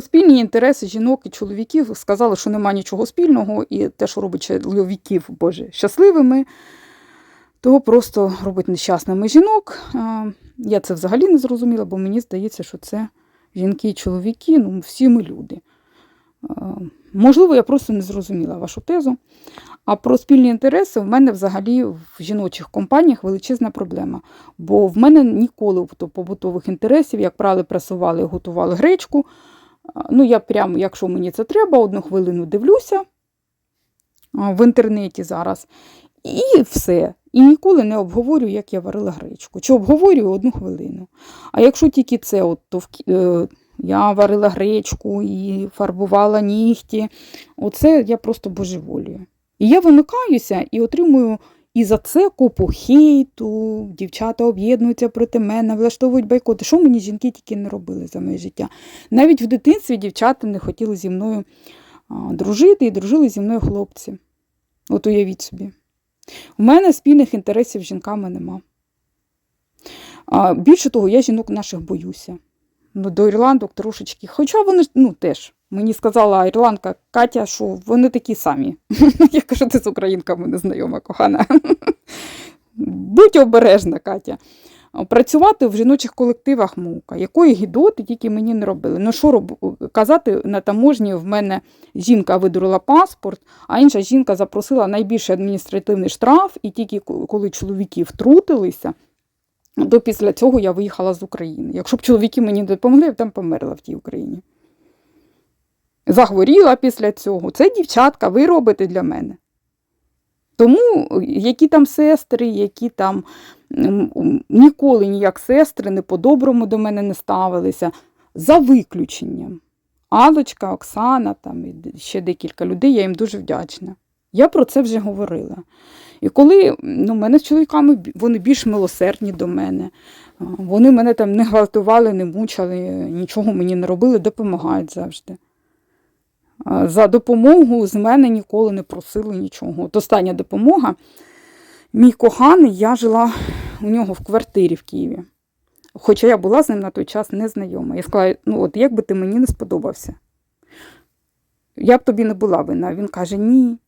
Спільні інтереси жінок і чоловіків сказали, що нема нічого спільного, і те, що робить чоловіків, боже, щасливими, то просто робить нещасними жінок. Я це взагалі не зрозуміла, бо мені здається, що це жінки і чоловіки, ну, всі ми люди. Можливо, я просто не зрозуміла вашу тезу. А про спільні інтереси в мене взагалі в жіночих компаніях величезна проблема. Бо в мене ніколи побутових інтересів, як правило, пресували і готували гречку. Ну, я прямо, якщо мені це треба, одну хвилину дивлюся в інтернеті зараз. І все. І ніколи не обговорюю, як я варила гречку. Чи обговорюю одну хвилину. А якщо тільки це, от, то в, е, я варила гречку і фарбувала нігті, оце я просто божеволію. І я вимикаюся і отримую і за це купу хейту, дівчата об'єднуються проти мене, влаштовують бойкоти. Що мені жінки тільки не робили за моє життя? Навіть в дитинстві дівчата не хотіли зі мною дружити і дружили зі мною хлопці. От уявіть собі. У мене спільних інтересів з жінками нема. Більше того, я жінок наших боюся. Ну, до ірландок трошечки. Хоча вони ну, теж. Мені сказала ірландка Катя, що вони такі самі. Я кажу, ти з українками не знайома, кохана. Будь обережна, Катя. Працювати в жіночих колективах мука. Якої гідоти тільки мені не робили. Ну що роб... казати на таможні в мене жінка видурила паспорт, а інша жінка запросила найбільший адміністративний штраф, і тільки коли чоловіки втрутилися, то після цього я виїхала з України. Якщо б чоловіки мені допомогли, я б там померла в тій Україні. Захворіла після цього. Це дівчатка, ви робите для мене. Тому які там сестри, які там ніколи ніяк сестри не по-доброму до мене не ставилися, за виключенням. Алочка, Оксана, там ще декілька людей, я їм дуже вдячна. Я про це вже говорила. І коли ну, мене з чоловіками вони більш милосердні до мене, вони мене там не гвалтували, не мучили, нічого мені не робили, допомагають завжди. За допомогу з мене ніколи не просили нічого. От остання допомога. Мій коханий, я жила у нього в квартирі в Києві. Хоча я була з ним на той час незнайома. Я сказала, ну от як би ти мені не сподобався, я б тобі не була вина. Він каже, ні.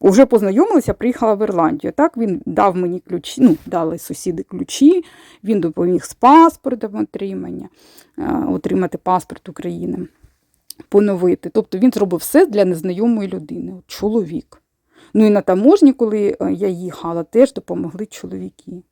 Уже познайомилися, приїхала в Ірландію. Так, він дав мені ключі, ну, дали сусіди ключі, він допоміг з паспортом отримання, е, отримати паспорт України, поновити. Тобто він зробив все для незнайомої людини, чоловік. Ну і на таможні, коли е, я їхала, теж допомогли чоловіки.